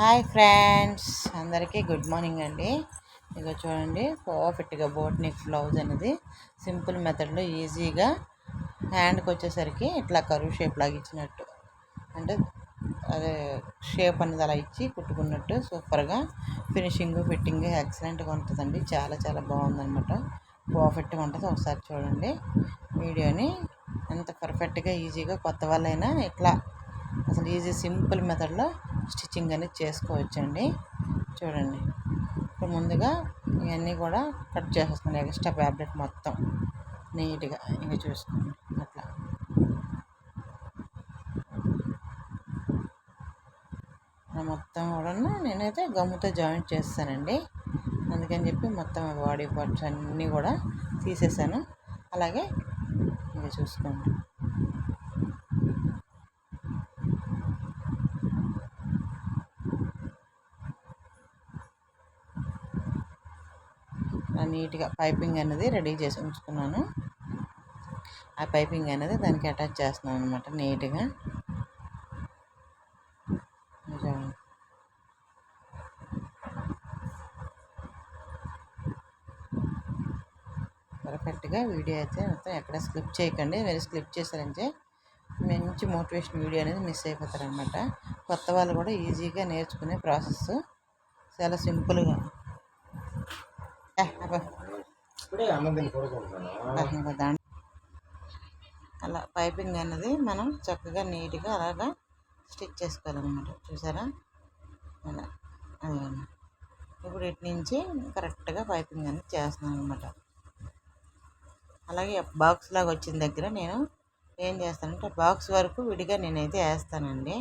Hi friends అందరికీ good morning అండి. ఇక చూడండి పర్ఫెక్ట్గా బోట్ నెక్ బ్లౌజ్ అనేది సింపుల్ మెథడ్లో ఈజీగా హ్యాండ్కి వచ్చేసరికి ఇట్లా కరువు షేప్ లాగా ఇచ్చినట్టు. అంటే అదే షేప్ అనేది అలా ఇచ్చి కుట్టుకున్నట్టు సూపర్గా ఫినిషింగ్ ఫిట్టింగ్ ఎక్సలెంట్గా ఉంటుందండి. చాలా చాలా బాగుందనమాట పర్ఫెక్ట్గా ఉంటుంది. ఒకసారి చూడండి. వీడియోని ఎంత పర్ఫెక్ట్గా ఈజీగా కొత్త వాళ్ళైనా ఇట్లా అసలు ఈజీ సింపుల్ మెథడ్లో స్టిచ్చింగ్ అనేది చేసుకోవచ్చండి. చూడండి. ఇప్పుడు ముందుగా ఇవన్నీ కూడా కట్ చేసేస్తాను ఎక్స్ట్రా ఫ్యాబ్రిక్ మొత్తం నీట్గా ఇంకా చూసుకోండి. అట్లా. మొత్తం కూడా నేనైతే గమ్ముతో జాయింట్ చేస్తానండి. అందుకని చెప్పి మొత్తం బాడీ పార్ట్స్ అన్నీ కూడా తీసేసాను. అలాగే ఇంకా చూసుకోండి. నీట్గా పైపింగ్ అనేది రెడీ చేసి ఉంచుకున్నాను. ఆ పైపింగ్ అనేది దానికి అటాచ్ చేస్తున్నాను అనమాట నీట్గా. పర్ఫెక్ట్గా వీడియో అయితే మొత్తం ఎక్కడ స్లిప్ చేయకండి. మీరు స్లిప్ చేశారంటే మంచి మోటివేషన్ వీడియో అనేది మిస్ అయిపోతారనమాట కొత్త వాళ్ళు కూడా ఈజీగా నేర్చుకునే ప్రాసెస్. చాలా సింపుల్గా. అలా పైపింగ్ అనేది మనం చక్కగా నీట్గా అలాగా స్టిచ్ చేసుకోవాలన్నమాట. చూసారా? అలా అదే ఇప్పుడు ఇటు నుంచి కరెక్ట్గా పైపింగ్ అనేది చేస్తున్నాను అనమాట అలాగే బాక్స్ లాగా వచ్చిన దగ్గర నేను ఏం చేస్తానంటే బాక్స్ వరకు విడిగా నేనైతే వేస్తానండి.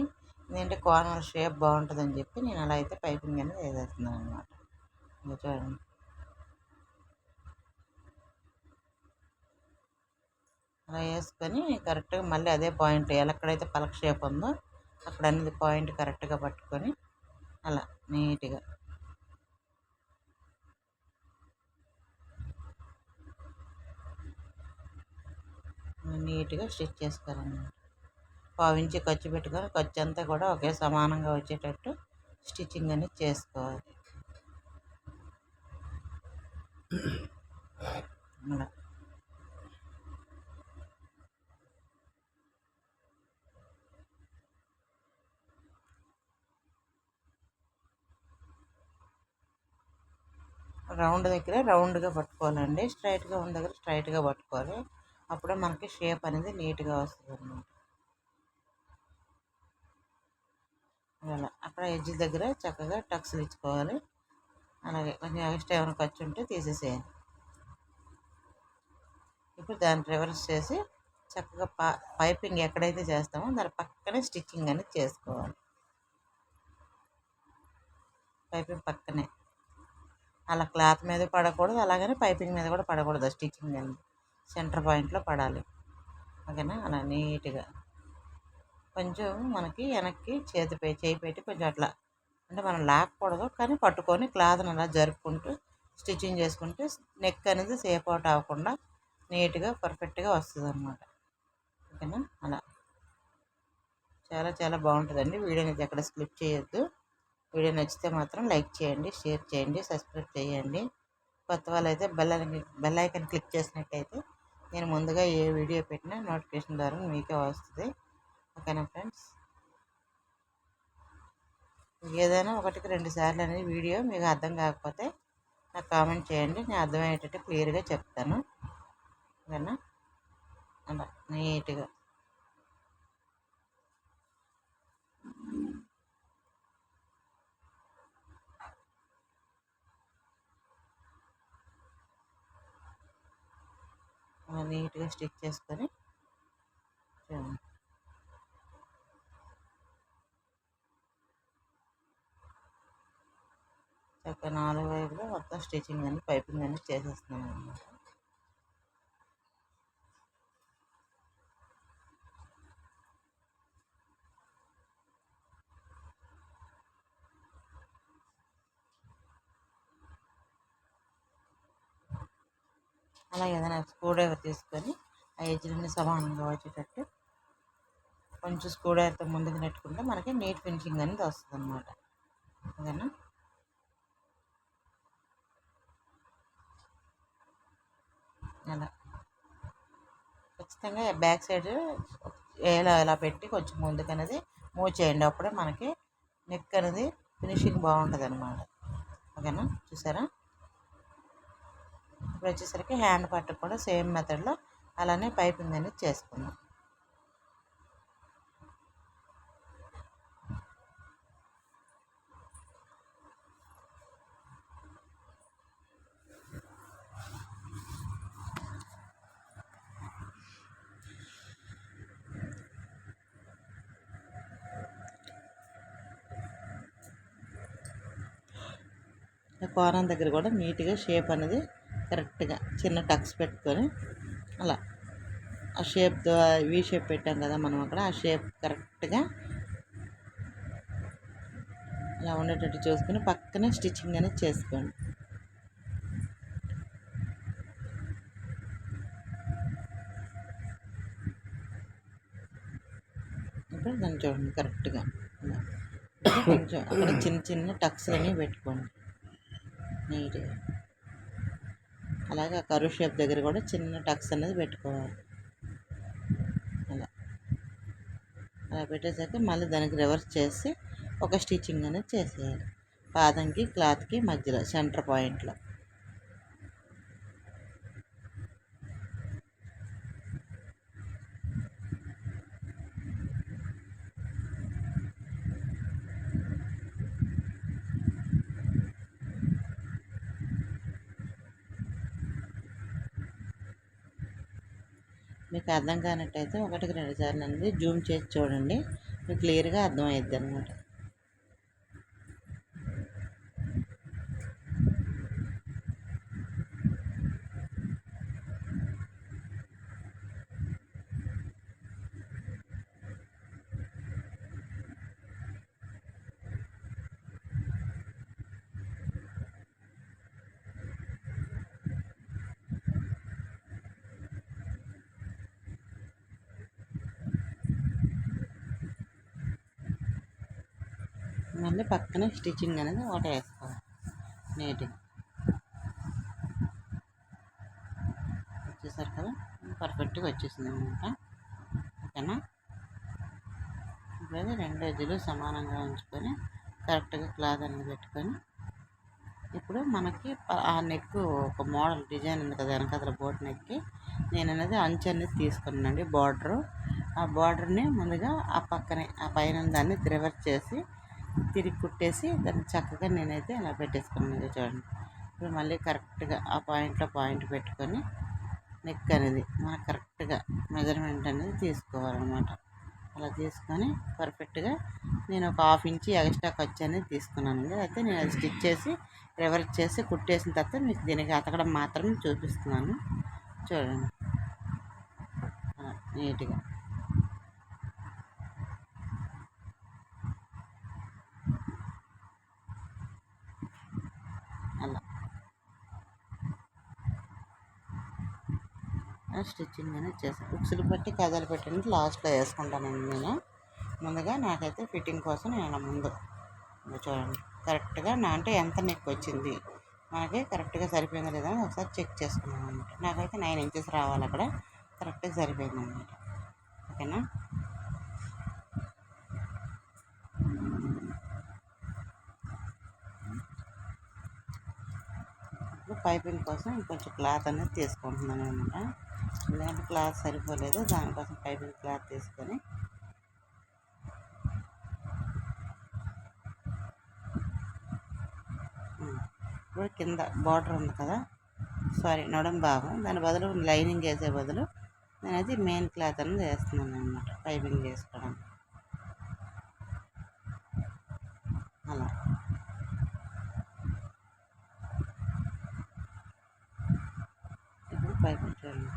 ఎందుకంటే కార్నర్ షేప్ బాగుంటుందని చెప్పి నేను అలా అయితే పైపింగ్ అనేది వేసేస్తున్నాను అనమాట చూడండి. అలా వేసుకొని కరెక్ట్గా మళ్ళీ అదే పాయింట్ ఎక్కడైతే పలక షేప్ ఉందో అక్కడ అనేది పాయింట్ కరెక్ట్గా పట్టుకొని అలా నీట్గా. నీట్గా స్టిచ్ చేసుకోవాలన్నమాట. పావించి ఖర్చు పెట్టుకొని ఖర్చు అంతా కూడా ఒకే సమానంగా వచ్చేటట్టు స్టిచ్చింగ్ అనేది చేసుకోవాలి. అలా. రౌండ్ దగ్గర రౌండ్గా పట్టుకోవాలండి. స్ట్రైట్గా ఉన్న దగ్గర స్ట్రైట్గా పట్టుకోవాలి. అప్పుడే మనకి షేప్ అనేది నీట్గా వస్తుంది అన్నమాట అలా. అక్కడ ఎడ్జ్ దగ్గర చక్కగా టక్స్లు ఇచ్చుకోవాలి. అలాగే కొంచెం ఎక్స్ట్రా ఏమైనా ఖర్చు ఉంటే తీసేసేయాలి ఇప్పుడు దాన్ని రివర్స్ చేసి చక్కగా పా పైపింగ్ ఎక్కడైతే చేస్తామో దాని పక్కనే స్టిచ్చింగ్ అనేది చేసుకోవాలి. పైపింగ్ పక్కనే. అలా క్లాత్ మీద పడకూడదు అలాగని పైపింగ్ మీద కూడా పడకూడదు స్టిచ్చింగ్ అనేది. సెంటర్ పాయింట్లో పడాలి. ఓకేనా? అలా నీట్గా. కొంచెం మనకి వెనక్కి చేతి చేయి పెట్టి కొంచెం అట్లా. అంటే మనం లాక్కూడదు కానీ పట్టుకొని క్లాత్ని అలా జరుపుకుంటూ స్టిచ్చింగ్ చేసుకుంటే నెక్ అనేది సేఫ్ అవుట్ అవ్వకుండా నీట్గా పర్ఫెక్ట్గా వస్తుంది అనమాట ఓకేనా? అలా. చాలా చాలా బాగుంటుందండి. వీడియోని ఎక్కడ స్లిప్ చేయొద్దు. వీడియో నచ్చితే మాత్రం లైక్ చేయండి షేర్ చేయండి సబ్స్క్రైబ్ చేయండి. కొత్త వాళ్ళైతే బెల్ బెల్ ఐకన్ క్లిక్ చేసినట్టయితే నేను ముందుగా ఏ వీడియో పెట్టినా నోటిఫికేషన్ ద్వారా మీకే వస్తుంది. ఓకేనా ఫ్రెండ్స్? ఏదైనా ఒకటికి రెండు సార్లు అనేది వీడియో మీకు అర్థం కాకపోతే నాకు కామెంట్ చేయండి నేను అర్థమయ్యేటట్టు క్లియర్గా చెప్తాను. ఓకేనా? అలా నీట్గా. నీట్గా స్టిచ్ చేసుకొని చక్కగా నాలుగు వైపులా మొత్తం స్టిచ్చింగ్ అని పైపింగ్ అని చేసేస్తున్నాను అనమాట అలా ఏదైనా స్క్రూ డ్రైవర్ తీసుకొని ఆ ఎడ్జ్లన్నీ సమానంగా వచ్చేటట్టు కొంచెం స్క్రూ డ్రైవర్తో ముందుకు నెట్టుకుంటే మనకి నీట్ ఫినిషింగ్ అనేది వస్తుంది అన్నమాట ఓకేనా? అలా. ఖచ్చితంగా బ్యాక్ సైడ్ ఎలా ఎలా పెట్టి కొంచెం ముందుకు అనేది మూవ్ చేయండి. అప్పుడే మనకి నెక్ అనేది ఫినిషింగ్ బాగుంటుంది అనమాట ఓకేనా? చూసారా? ఇప్పుడు వచ్చేసరికి హ్యాండ్ పట్టు కూడా సేమ్ మెథడ్లో అలానే పైపింగ్ అనేది చేసుకుందాం. కోరం దగ్గర కూడా నీట్గా షేప్ అనేది కరెక్ట్గా చిన్న టక్స్ పెట్టుకొని అలా. ఆ షేప్తో వీ షేప్ పెట్టాం కదా మనం అక్కడ ఆ షేప్ కరెక్ట్గా అలా ఉండేటట్టు చూసుకొని పక్కనే స్టిచ్చింగ్ అనేది చేసుకోండి. ఇప్పుడు దాన్ని చూడండి కరెక్ట్గా. కొంచెం అక్కడ చిన్న చిన్న టక్స్ అనేవి పెట్టుకోండి. నీట్గా. అలాగే కరువు షేప్ దగ్గర కూడా చిన్న టక్స్ అనేది పెట్టుకోవాలి. అలా. అలా పెట్టేసాక మళ్ళీ దానికి రివర్స్ చేసి ఒక స్టిచ్చింగ్ అనేది చేసేయాలి. పాదంకి క్లాత్కి మధ్యలో సెంటర్ పాయింట్లో. మీకు అర్థం కానట్టయితే ఒకటికి రెండు సార్లు అనేది జూమ్ చేసి చూడండి. మీకు క్లియర్గా అర్థమవుద్ది అనమాట మళ్ళీ పక్కన స్టిచ్చింగ్ అనేది ఒకటి వేసుకోవాలి. నీట్గా. వచ్చేసారు కదా పర్ఫెక్ట్గా వచ్చేసింది అనమాట ఓకేనా? ఇప్పుడు రెండు ఎదులు సమానంగా ఉంచుకొని కరెక్ట్గా క్లాత్ అనేది పెట్టుకొని ఇప్పుడు మనకి ఆ నెక్ ఒక మోడల్ డిజైన్ ఉంది కదా వెనకదల బోట్ నెక్కి నేను అనేది అంచు అనేది తీసుకున్నానండి బార్డరు. ఆ బార్డర్ని ముందుగా ఆ పక్కనే ఆ పైన దాన్ని రివర్స్ చేసి తిరిగి కుట్టేసి దాన్ని చక్కగా నేనైతే అలా పెట్టేసుకున్నాను. చూడండి. ఇప్పుడు మళ్ళీ కరెక్ట్గా ఆ పాయింట్లో పాయింట్ పెట్టుకొని నెక్ అనేది మనకు కరెక్ట్గా మెజర్మెంట్ అనేది తీసుకోవాలన్నమాట. అలా తీసుకొని పర్ఫెక్ట్గా నేను ఒక హాఫ్ ఇంచి ఎక్స్ట్రా ఖర్చు అనేది తీసుకున్నాను. అయితే నేను అది స్టిచ్ చేసి రివర్స్ చేసి కుట్టేసిన తర్వాత మీకు దీనికి అతకడం మాత్రం చూపిస్తున్నాను. చూడండి. నీట్గా. స్టిచ్చింగ్ అనేది చేస్తాను బుక్స్ని బట్టి కథలు పెట్టినట్టు లాస్ట్లో వేసుకుంటానండి నేను. ముందుగా నాకైతే ఫిట్టింగ్ కోసం నేను ముందు చూడండి. కరెక్ట్గా నా అంటే ఎంత నెక్ వచ్చింది? మనకి కరెక్ట్గా సరిపోయిందా లేదా ఒకసారి చెక్ చేసుకున్నాను అనమాట నాకైతే నైన్ ఇంచెస్ రావాలి అక్కడ. కరెక్ట్గా సరిపోయింది అనమాట ఓకేనా? పైపింగ్ కోసం కొంచెం క్లాత్ అనేది తీసుకుంటున్నాను అనమాట. ఎందుకంటే క్లాత్ సరిపోలేదు దానికోసం పైపింగ్ క్లాత్ తీసుకొని. ఇప్పుడు కింద బార్డర్ ఉంది కదా? సారీ నడం భాగం దాని బదులు లైనింగ్ వేసే బదులు నేను అది మెయిన్ క్లాత్ అనేది వేస్తున్నాను అనమాట పైపింగ్ వేసుకోవడానికి. అలా ఇప్పుడు పైపింగ్ చూడండి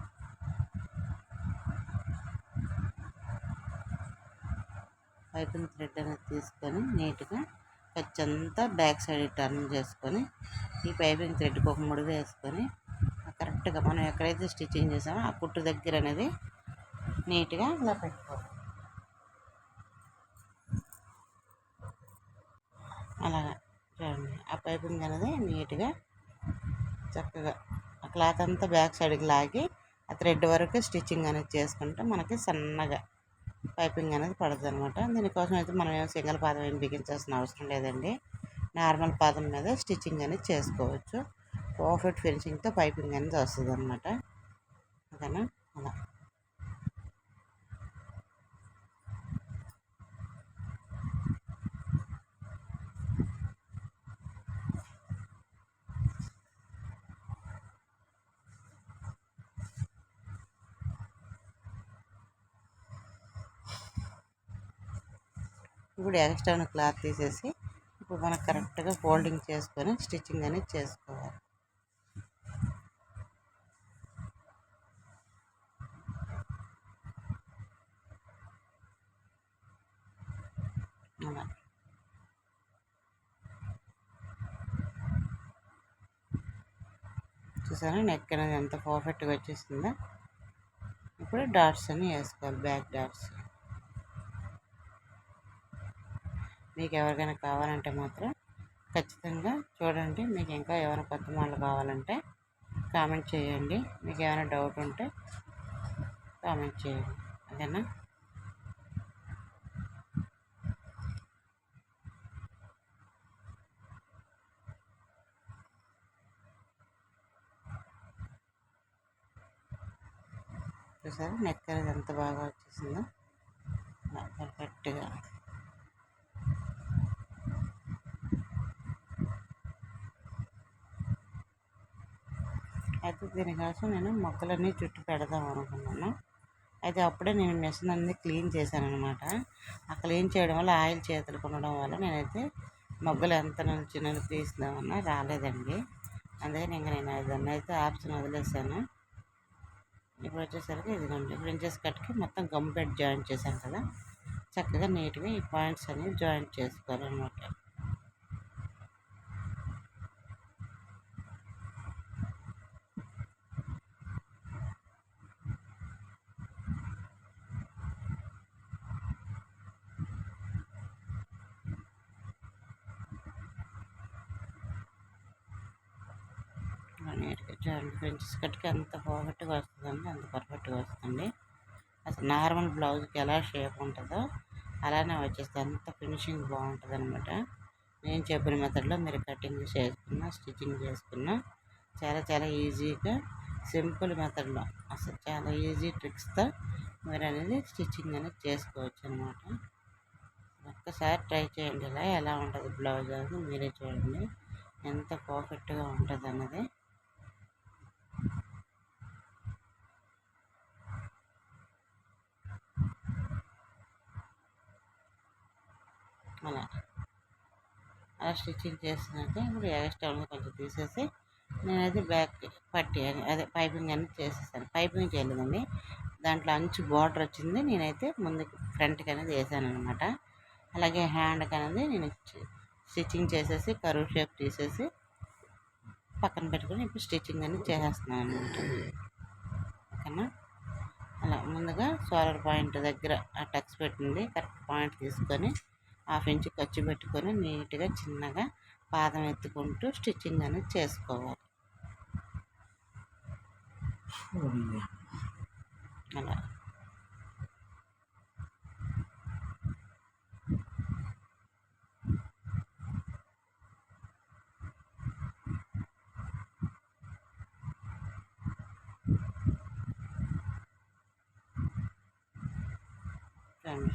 పైపింగ్ థ్రెడ్ అనేది తీసుకొని నీట్గా ఖర్చంతా బ్యాక్ సైడ్ టర్న్ చేసుకొని ఈ పైపింగ్ థ్రెడ్కి ఒక ముడి వేసుకొని కరెక్ట్గా మనం ఎక్కడైతే స్టిచ్చింగ్ చేసామో ఆ కుట్టు దగ్గర అనేది నీట్గా ఇలా పెట్టుకోవాలి. అలాగా పైపింగ్ అనేది నీట్గా చక్కగా ఆ క్లాత్ అంతా బ్యాక్ సైడ్కి లాగి ఆ థ్రెడ్ వరకు స్టిచ్చింగ్ అనేది చేసుకుంటే మనకి సన్నగా పైపింగ్ అనేది పడుతుంది అనమాట దీనికోసం అయితే మనం ఏం సింగిల్ పాదం ఏం బిగించాల్సిన అవసరం లేదండి. నార్మల్ పాదం మీద స్టిచ్చింగ్ అనేది చేసుకోవచ్చు. పర్ఫెక్ట్ ఫినిషింగ్తో పైపింగ్ అనేది వస్తుంది అనమాట ఓకేనా? అలా. ఇప్పుడు ఎక్స్ట్రా క్లాత్ తీసేసి ఇప్పుడు మనం కరెక్ట్గా ఫోల్డింగ్ చేసుకొని స్టిచ్చింగ్ అనేది చేసుకోవాలి. అలా. చూసారా నెక్ అనేది ఎంత పర్ఫెక్ట్గా వచ్చేసిందో? ఇప్పుడు డాట్స్ అని వేసుకోవాలి బ్యాక్ డాట్స్. మీకు ఎవరికైనా కావాలంటే మాత్రం ఖచ్చితంగా చూడండి. మీకు ఇంకా ఏమైనా కొత్త మోడల్ కావాలంటే కామెంట్ చేయండి. మీకు ఏమైనా డౌట్ ఉంటే కామెంట్ చేయండి. అదేనా చూసారా? నెక్ అనేది ఎంత బాగా వచ్చేసిందో. పర్ఫెక్ట్గా అయితే దీనికోసం నేను మొక్కలన్నీ చుట్టూ పెడదాం అనుకున్నాను. అయితే అప్పుడే నేను మిషన్ అన్ని క్లీన్ చేశాను అనమాట ఆ క్లీన్ చేయడం వల్ల ఆయిల్ చేతులు కొనడం వల్ల నేనైతే మొగ్గలు ఎంత నుంచి తీసినామన్నా రాలేదండి. అందుకని ఇంకా నేను దాన్ని అయితే ఆప్షన్ వదిలేసాను ఇప్పుడు వచ్చేసరికి ఇదిగోండి ప్రిన్సెస్ కట్కి మొత్తం గమ్ పెట్టి జాయింట్ చేశాను కదా. చక్కగా నీట్గా ఈ పాయింట్స్ అనేవి జాయింట్ చేసుకోవాలన్నమాట. నీట్గా జాయింట్ ఫ్రెంచెస్ కట్కి అంత పర్ఫెక్ట్గా వస్తుందండి అంత పర్ఫెక్ట్గా వస్తుంది అసలు నార్మల్ బ్లౌజ్కి ఎలా షేప్ ఉంటుందో అలానే వచ్చేస్తుంది అంత ఫినిషింగ్ బాగుంటుంది అనమాట నేను చెప్పిన మెథడ్లో మీరు కటింగ్ చేసుకున్న స్టిచ్చింగ్ చేసుకున్న చాలా చాలా ఈజీగా సింపుల్ మెథడ్లో అసలు చాలా ఈజీ ట్రిక్స్తో మీరు అనేది స్టిచ్చింగ్ అనేది చేసుకోవచ్చు అనమాట ఒక్కసారి ట్రై చేయండి ఇలా ఎలా ఉంటుంది బ్లౌజ్ అనేది మీరే చూడండి ఎంత పర్ఫెక్ట్గా ఉంటుంది అన్నది అలా అలా స్టిచ్చింగ్ చేసినాక ఇప్పుడు ఎక్స్ట్రా కొంచెం తీసేసి నేనైతే బ్యాక్ పట్టి అదే పైపింగ్ అనేది చేసేసాను. పైపింగ్ చేయలేదండి. దాంట్లో అంచు బార్డర్ వచ్చింది. నేనైతే ముందు ఫ్రంట్కి అనేది వేసాను అనమాట అలాగే హ్యాండ్కి అనేది నేను స్టిచ్చింగ్ చేసేసి కరువు షేప్ తీసేసి పక్కన పెట్టుకొని ఇప్పుడు స్టిచ్చింగ్ అనేది చేసేస్తున్నాను అనమాట ఓకేనా? అలా ముందుగా సోలర్ పాయింట్ దగ్గర ఆ టక్స్ పెట్టింది. కరెక్ట్ పాయింట్ తీసుకొని హాఫ్ ఇంచ్ ఖర్చు పెట్టుకొని నీట్గా చిన్నగా పాదం ఎత్తుకుంటూ స్టిచ్చింగ్ అనేది చేసుకోవాలి. అలా.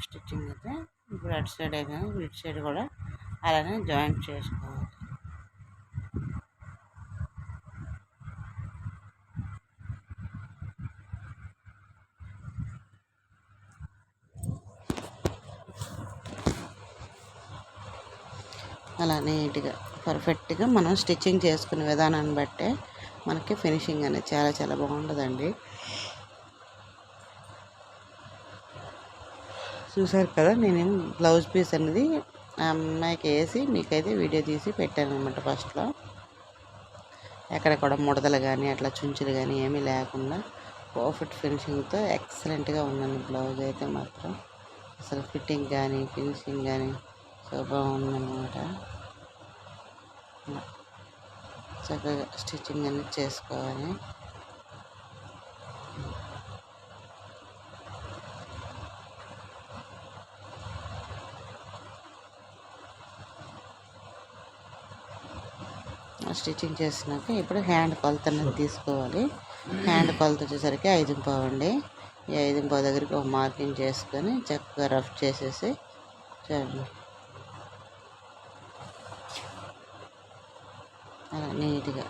స్టిచ్చింగ్ అయితే ఇప్పుడు అటు సైడ్ కానీ ఇటు సైడ్ కూడా అలానే జాయింట్ చేసుకోవాలి. అలా నీట్గా పర్ఫెక్ట్గా మనం స్టిచ్చింగ్ చేసుకునే విధానాన్ని బట్టే మనకి ఫినిషింగ్ అనేది చాలా చాలా బాగుంటుందండి చూసారు కదా నేను బ్లౌజ్ పీస్ అనేది ఆ అమ్మాయికి వేసి మీకైతే వీడియో తీసి పెట్టాను అనమాట ఫస్ట్లో. ఎక్కడ కూడా ముడతలు కానీ అట్లా చుంచులు కానీ ఏమీ లేకుండా పర్ఫెక్ట్ ఫినిషింగ్తో ఎక్సలెంట్గా ఉందండి బ్లౌజ్ అయితే మాత్రం. అసలు ఫిట్టింగ్ కానీ ఫినిషింగ్ కానీ సో ఉందన్నమాట. చక్కగా స్టిచ్చింగ్ అనేది చేసుకోవాలి. స్టిచ్చింగ్ చేసినాక ఇప్పుడు హ్యాండ్ కొలత అనేది తీసుకోవాలి. హ్యాండ్ కొలత వచ్చేసరికి ఐదు అండి. ఈ ఐదు పావు దగ్గరికి ఒక మార్కింగ్ చేసుకొని చక్కగా రఫ్ చేసేసి చూడండి. అలా నీట్గా.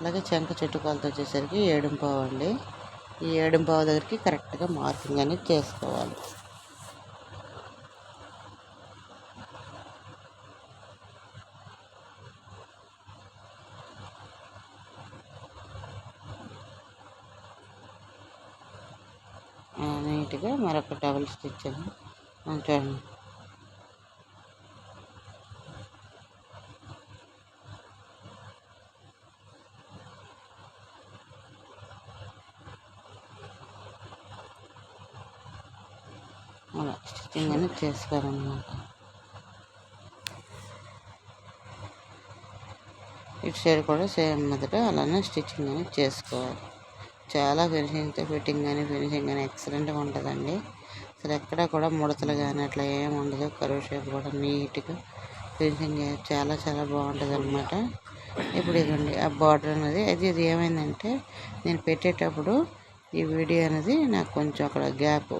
అలాగే చెంక చుట్టు కొలత వచ్చేసరికి ఏడుంపావు అండి. ఈ ఏడుంపావు దగ్గరికి కరెక్ట్గా మార్కింగ్ అనేది చేసుకోవాలి. నీట్గా మరొక డబుల్ స్టిచ్ అని. చూడండి. అలా స్టిచ్చింగ్ అనేది చేసుకోవాలన్నమాట ఇటు సైడ్ కూడా సేమ్ మొదట అలానే స్టిచ్చింగ్ అనేది చేసుకోవాలి. చాలా ఫినిషింగ్తో ఫిట్టింగ్ కానీ ఫినిషింగ్ కానీ ఎక్సలెంట్గా ఉంటుందండి. అసలు ఎక్కడ కూడా ముడతలు కానీ అట్లా ఏమి ఉండదు. కరువు షేప్ కూడా నీట్గా ఫినిషింగ్ చాలా చాలా బాగుంటుంది అనమాట ఇప్పుడు ఇదిగోండి ఆ బార్డర్ అనేది అది ఇది ఏమైందంటే నేను పెట్టేటప్పుడు ఈ వీడియో అనేది నాకు కొంచెం అక్కడ గ్యాప్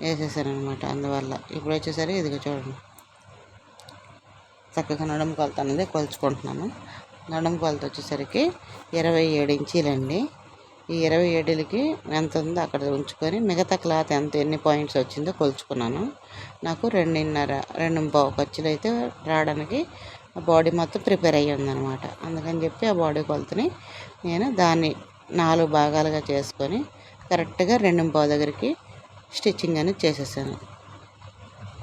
వేసేసాను అనమాట అందువల్ల ఇప్పుడు వచ్చేసరికి ఇదిగో చూడండి. చక్కగా నడుము కొలత అనేది కొలుచుకుంటున్నాను. నడుము కొలత వచ్చేసరికి ఇరవై ఏడు ఇంచీలండి. ఈ ఇరవై ఏడులకి ఎంత ఉందో అక్కడ ఉంచుకొని మిగతా క్లాత్ ఎంత ఎన్ని పాయింట్స్ వచ్చిందో కొలుచుకున్నాను. నాకు రెండున్నర రెండు పావు ఖర్చులు అయితే రావడానికి ఆ బాడీ మొత్తం ప్రిపేర్ అయ్యి ఉందన్నమాట. అందుకని చెప్పి ఆ బాడీ కొలతని నేను దాన్ని నాలుగు భాగాలుగా చేసుకొని కరెక్ట్గా రెండు పావు దగ్గరికి స్టిచ్చింగ్ అనేది చేసేసాను.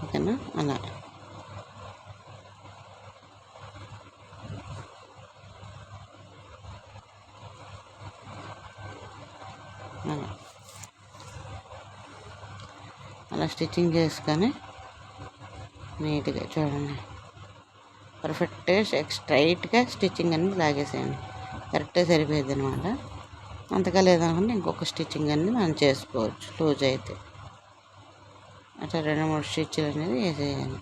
ఓకేనా? అలా. అలా. అలా స్టిచ్చింగ్ చేసుకొని నీట్గా చూడండి. పర్ఫెక్ట్గా స్ట్రైట్గా స్టిచ్చింగ్ అనేది లాగేసేయండి. కరెక్ట్గా సరిపోయింది అనమాట అంతగా లేదనుకుంటే ఇంకొక స్టిచ్చింగ్ అనేది మనం చేసుకోవచ్చు లూజ్ అయితే. అట్లా రెండు మూడు స్టిచ్లు అనేది వేసేయాలి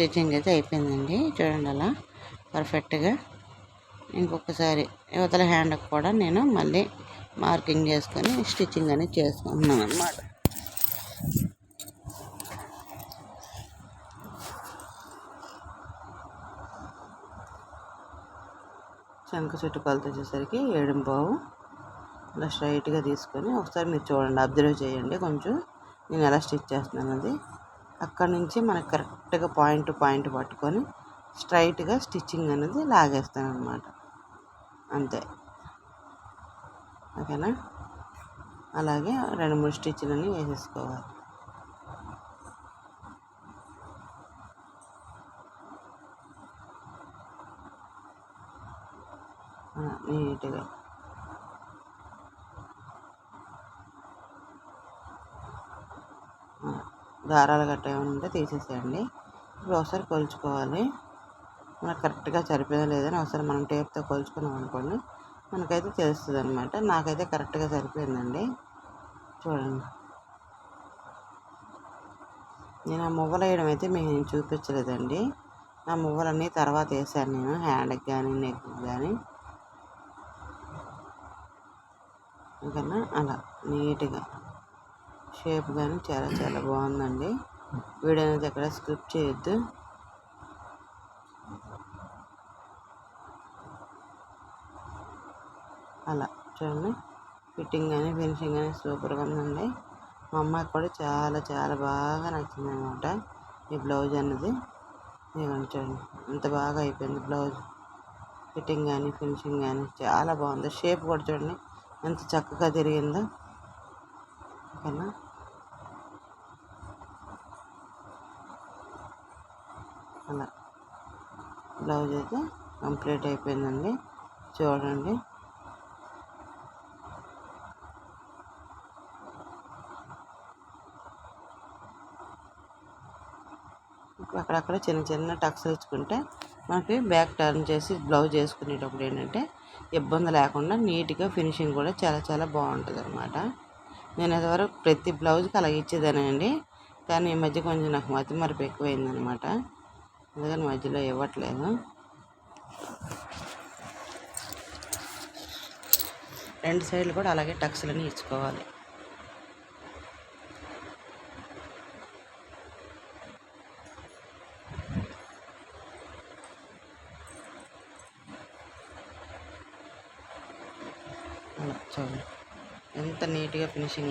స్టిచ్చింగ్ అయితే అయిపోయిందండి. చూడండి అలా పర్ఫెక్ట్గా. ఇంకొకసారి యువతల హ్యాండ్కి కూడా నేను మళ్ళీ మార్కింగ్ చేసుకొని స్టిచ్చింగ్ అనేది చేసుకుంటున్నాను అన్నమాట. శంఖ చుట్టు వచ్చేసరికి ఏడు ఇలా స్ట్రైట్గా తీసుకొని ఒకసారి మీరు చూడండి అబ్జర్వ్ చేయండి కొంచెం. నేను ఎలా స్టిచ్ చేస్తున్నాను అది అక్కడి నుంచి మనకి కరెక్ట్గా పాయింట్ పాయింట్ పట్టుకొని స్ట్రైట్గా స్టిచ్చింగ్ అనేది లాగేస్తాను అనమాట అంతే. ఓకేనా? అలాగే రెండు మూడు స్టిచ్లన్నీ వేసేసుకోవాలి. నీట్గా. దారాలు గట్ట ఏమైనా ఉంటే తీసేసేయండి. ఇప్పుడు ఒకసారి కొలుచుకోవాలి. మనకు కరెక్ట్గా సరిపోయిందా లేదని ఒకసారి మనం టేప్తో కొలుచుకున్నాం అనుకోండి మనకైతే తెలుస్తుంది అనమాట నాకైతే కరెక్ట్గా సరిపోయిందండి. చూడండి. నేను ఆ మువ్వలు వేయడం అయితే మీకు నేను చూపించలేదండి. ఆ మువ్వలన్నీ తర్వాత వేసాను నేను హ్యాండ్కి కానీ నెక్కి కానీ ఓకేనా? అలా నీట్గా. షేప్ కానీ చాలా చాలా బాగుందండి. వీడియో అనేది ఎక్కడ స్క్రిప్ట్ చేయొద్దు. అలా చూడండి. ఫిట్టింగ్ కానీ ఫినిషింగ్ కానీ సూపర్గా ఉందండి. మా అమ్మాయికి కూడా చాలా చాలా బాగా నచ్చింది అనమాట ఈ బ్లౌజ్ అన్నది. ఇదిగోండి చూడండి. అంత బాగా అయిపోయింది బ్లౌజ్. ఫిట్టింగ్ కానీ ఫినిషింగ్ కానీ చాలా బాగుంది. షేప్ కూడా చూడండి. ఎంత చక్కగా తిరిగిందో. ఓకేనా? అలా. బ్లౌజ్ అయితే కంప్లీట్ అయిపోయిందండి. చూడండి. అక్కడక్కడ చిన్న చిన్న టక్స్ ఇచ్చుకుంటే మనకి బ్యాక్ టర్న్ చేసి బ్లౌజ్ వేసుకునేటప్పుడు ఏంటంటే ఇబ్బంది లేకుండా నీట్గా ఫినిషింగ్ కూడా చాలా చాలా బాగుంటుంది అనమాట నేను ఇదివరకు ప్రతి బ్లౌజ్కి అలాగే ఇచ్చేదానండి కానీ ఈ మధ్య కొంచెం నాకు మతి మరపు ఎక్కువైందనమాట అందుకని మధ్యలో ఇవ్వట్లేదు. రెండు సైడ్లు కూడా అలాగే టక్స్లని ఇచ్చుకోవాలి. అలా చూడండి. ఎంత నీట్గా ఫినిషింగ్